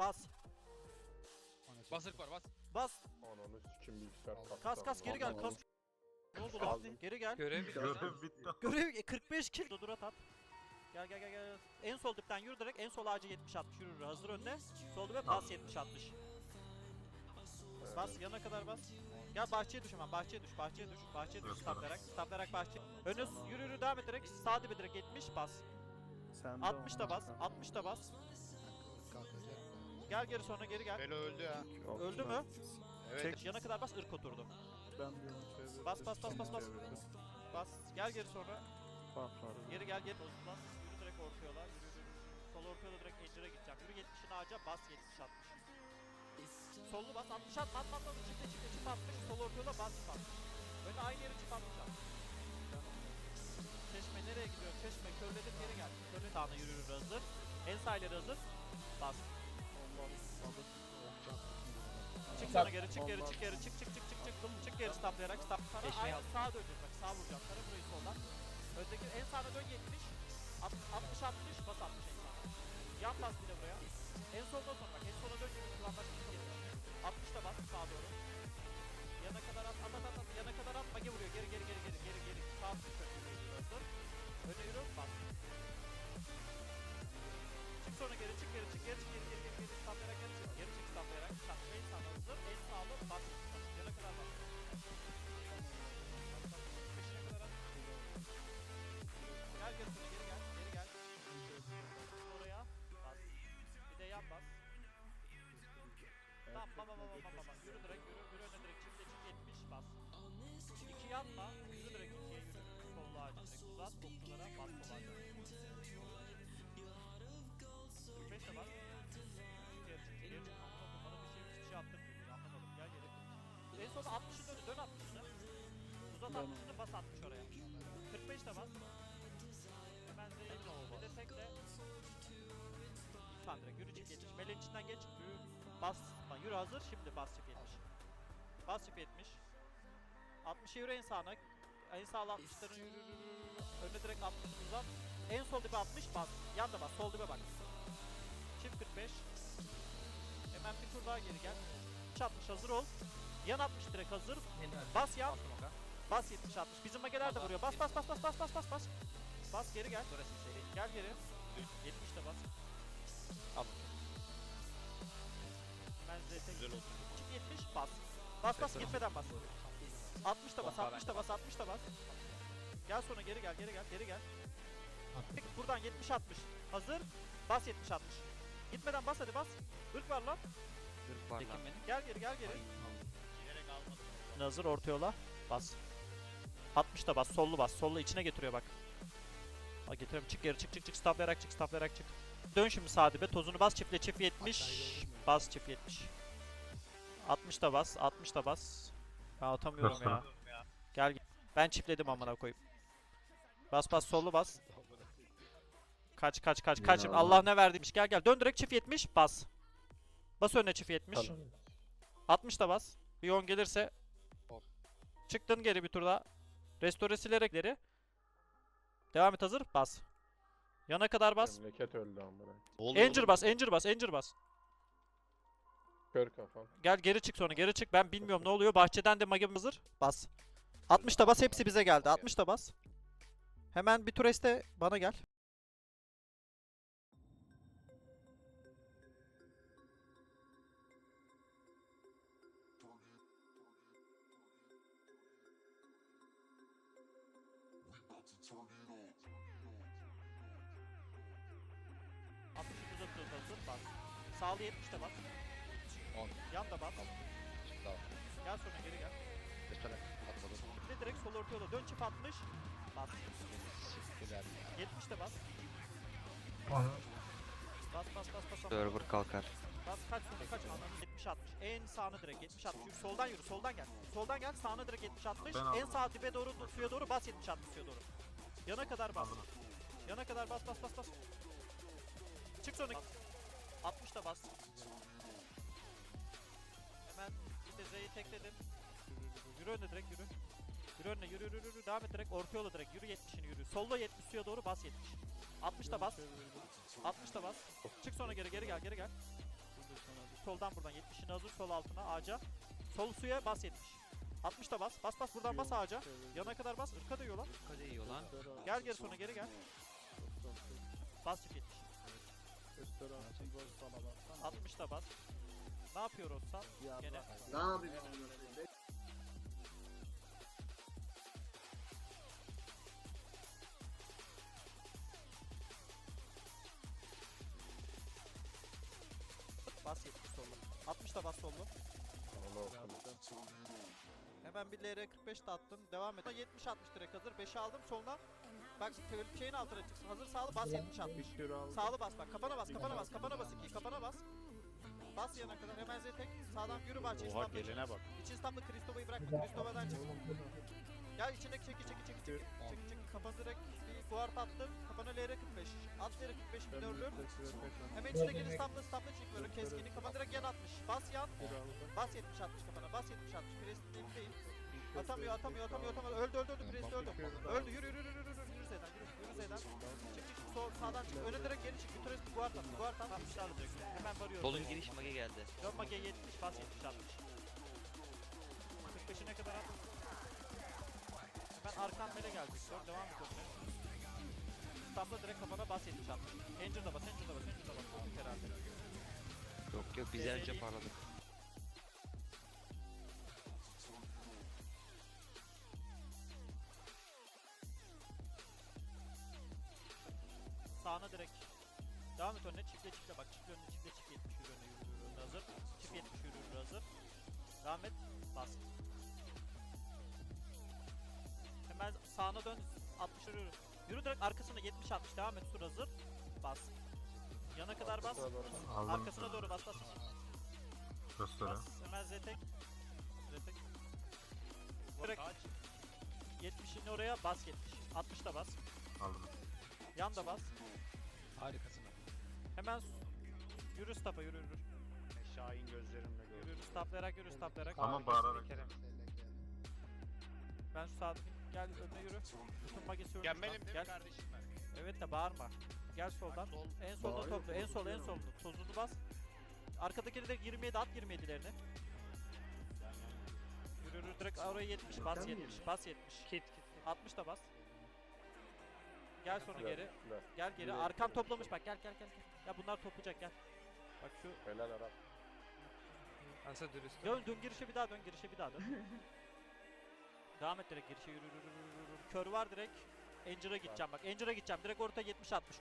Bas. Basır var bas. Bas. Ananı sikim bilgisayar kalktı. Kas kas geri gel kas. Ne oldu lan? Geri gel. Görev bitti. Görev bitti. Görev e, 45 kill. Dur at at. Gel gel gel gel. En sol dipten yürü direkt. En sol ağacı 70 60 yürü yürü. Hazır önde. Sol dibe bas 70 60. Bas yana kadar bas. Gel bahçeye düş hemen. Bahçeye düş. Bahçeye düş. Bahçeye düş. Staplayarak. Staplayarak bahçe. Önü yürü yürü devam et direkt. Sağ dibe direkt 70 bas. 60 da bas. 60 da bas. Gel geri sonra geri gel. Belo öldü ya. Öldü mü? Evet. Yana kadar bas ırk oturdu. Ben bir onu çevirdim. Bas, bas, bas, bas, bas. Çevirdim. Bas. Gel geri sonra. Bas, bas. Geri gel gel. Bas. Yürü direkt orta yola. Yürü yürü. Sol orta yola direkt Ender'e gideceğim. Yürü 70'in ağaca bas 70 60. Sollu bas 60 atma atma atma. Çifte çifte çift 60. Sol orta yola bas çift 60. Öne aynı yere çift atmayacağım. Çeşme nereye gidiyor? Çeşme körledim geri gel. Körle dağına yürü yürü hazır. En sağ ileri hazır. Bas. Çık sonra geri çık geri çık geri. Çık çık çık çık çık. Çık çık geri staplayarak stap sana aynı sağa döneceğiz bak sağ vuracağım sana burayı soldan. Öndeki en sağına dön 70 Alt- 60 60 bas 60 en sağa yan bas bir de buraya. En solda son bak en sola dön yürü kullanmak için geri 60 da bas sağa doğru. Yana kadar at at at at, yana kadar at. Mage vuruyor. Geri geri geri geri geri geri. Sağ atmış baba baba baba baba yürü direkt yürü yürü öne direkt çifte çift 70 bas İki yanma yürü direkt ikiye yürü sollu ağacı direkt uzat okçulara bas sol ağacı 45 de bas. Geri çık, geri çık. Bana bir şey, hiçbir şey attırmıyor. Anlamadım. Gel geri. En son 60'ı dön, dön 60'ını. Uzat 60'ını bas 60 oraya. 45 de bas. Hemen de bir de tekle. Lütfen direkt yürü çık 70. Meleğin içinden geç. Bas. Yürü hazır. Şimdi bas çık 70. Bas çık 70. 60'a yürü en sağına. En sağlı 60'ların yürü, yürü, yürü, yürü. Önüne direkt 60 uzat. En sol dibe 60 bas. Yan da bas. Sol dibe bak. Çift 45. Hemen bir tur daha geri gel. 60 hazır ol. Yan 60 direkt hazır. Bas yan. Bas 70 60. Bizim mageler de vuruyor. bas, Bas bas bas bas bas bas bas bas. Bas geri gel. Gel geri. 70 de bas. Al. Ben. Çık 70 bas. Bas bas gitmeden bas. 60 da bas, Pompa 60 da bas, 60 da bas. Gel sonra geri gel, geri gel, geri gel. Tek buradan 70 60. Hazır. Bas 70 60. Gitmeden bas hadi bas. Irk var lan. Zırh var lan. Gel geri gel geri. Giderek almadım. Hazır orta yola. Bas. 60 da bas. Sollu bas. Sollu içine getiriyor bak. Aa, getiriyorum. Çık geri çık çık çık. Staplayarak çık staplayarak çık. Dön şimdi sağ dibe. Tozunu bas. Çiftle çift 70. Bas çift 70. 60 da bas. 60 da bas. Ben atamıyorum Nasıl? ya. Gel gel. Ben çiftledim amına koyayım. Bas bas sollu bas. Kaç kaç kaç kaç. Ya. Allah ne verdiymiş. Gel gel. Dön direkt çift 70. Bas. Bas önüne çift 70. 60 da bas. Bir 10 gelirse. Hop. Çıktın geri bir tur daha. Restore silerek geri. Devam et hazır. Bas. Yana kadar bas. Memleket öldü amına. Anger bas, Anger bas, Anger bas. Kör kafan. Gel geri çık sonra geri çık. Ben bilmiyorum ne oluyor. Bahçeden de magim hazır. Bas. 60 da bas. Hepsi bize geldi. 60 da bas. Hemen bir tur este bana gel. Bas. Sağlı 70 de bas. 10. Yan da bas. Tamam. Gel sonra geri gel. Restore. Atladım. De direkt sol orta yola dön çift 60. Bas. Güzel. 70 de bas. Bas bas bas bas. bas. Server kalkar. Bas kaç sonra kaç ananı 70 60. En sağına direkt 70 60. Yürü, soldan yürü soldan gel. Soldan gel sağına direkt 70 60. Ben En sağ dibe doğru suya doğru bas 70 60 suya doğru. Yana kadar bas. Yana kadar bas bas bas bas. Çık sonra 60 da bas. Hemen bir de Z'yi tekledim. Yürü önüne direkt yürü. Yürü önüne yürü yürü yürü. Devam et direkt orta yola direkt. Yürü 70'ini yürü. Solla 70 suya doğru bas 70. 60 da bas. 60 da bas. Çık sonra geri geri gel geri gel. Soldan buradan 70'ini hazır sol altına ağaca. Sol suya bas 70. 60 da bas. Bas bas buradan bas ağaca. Yana kadar bas. Irka da yola. Kade yiyor lan. Gel geri sonra geri gel. Bas çift 70. Göster attım boz bana baksana. 60 da bas. Ne yapıyor Ossal? Ya Gene. bak. Ne yapayım? Bas 70 sollu. 60 da bas sollu. Hemen bir LR 45 de attın. Devam et. 70 60 direkt hazır. 5'i aldım soluna. Bak şeyin altına çıksın. Hazır sağlı bas 70 60. Bir kere aldım. Sağlı bas bak. Kafana bas. Kafana bas. Kafana bas. iki kafana bas. Bas yana kadar. Hemen Z tek. Sağdan yürü bahçe. Oha İstanbul'a gelene bak. İçin İstanbul'da Kristoba'yı bırakma. Kristoba'dan çık. Gel içindeki çeki çeki çeki çeki. Çeki çeki. Kafanı direkt bir guard attım. Kafana LR 45. At LR 45 minörlü. Hemen içine gir İstanbul'da İstanbul'da çık böyle keskini. Kafana direkt yan atmış. Bas yan. Bas 70 60 kafana. Bas 70 60. Presti değil. Atamıyor atamıyor atamıyor atamıyor. Öldü öldü öldü. Presti öldü. Öldü yürü yürü yürü Çık çık sol sağdan çık. Öne direkt geri çık. At. Guard at. 60 alacak. Hemen varıyor. Solun giriş mage geldi. Dön Mage 70 bas 70 60. 45'ine kadar at. Hemen arkan mele gelecek. Dön devam et önüne. Stopla direkt kafana bas 70 60. Angel'da bas, Angel'da bas, Angel'da bas. Herhalde. Yok yok biz Ee, önce parladık. Sağına direkt. Devam et önüne çiftle çiftle bak çiftle önüne çiftle çift 70 yürü önüne yürü yürü önüne hazır. Çift 70 yürü yürü hazır. Devam et bas. Hemen sağına dön 60 yürü yürü. Yürü direkt arkasına 70 60 devam et sur hazır. Bas. Yana kadar bas. Arkasına doğru bas bas. Bas. Hemen Z tek. Z tek. Direkt 70'ini oraya bas 70. 60 da bas. Yan da bas. Harikasın. Hemen s- yürü staff'a yürü yürü. Şahin gözlerimle Yürü gördüm. yürü stafflayarak yürü stafflayarak. Ama bağırarak. Ben şu sağdaki gel önüne yürü. Magesi önüne. Gelmelim değil mi Gel. kardeşim ben? Evet de bağırma. Gel soldan. Sol. En solda Bağırıyor, topla. En sol en solda. Tozunu bas. Arkadakini de 27 at 27'lerini. Yürü yürü direkt oraya 70 bas 70 bas 70. Kit kit. 60 da bas. Gel sonra geri. Gel geri. Arkan toplamış bak gel gel gel. Ya bunlar toplayacak gel. Bak şu Helal Arap. Dön dön girişe bir daha dön girişe bir daha dön. Devam et direkt girişe yürü yürü yürü yürü. yürü. Kör var direkt. Angel'a gideceğim bak. Angel'a gideceğim. Direkt orta 70 60.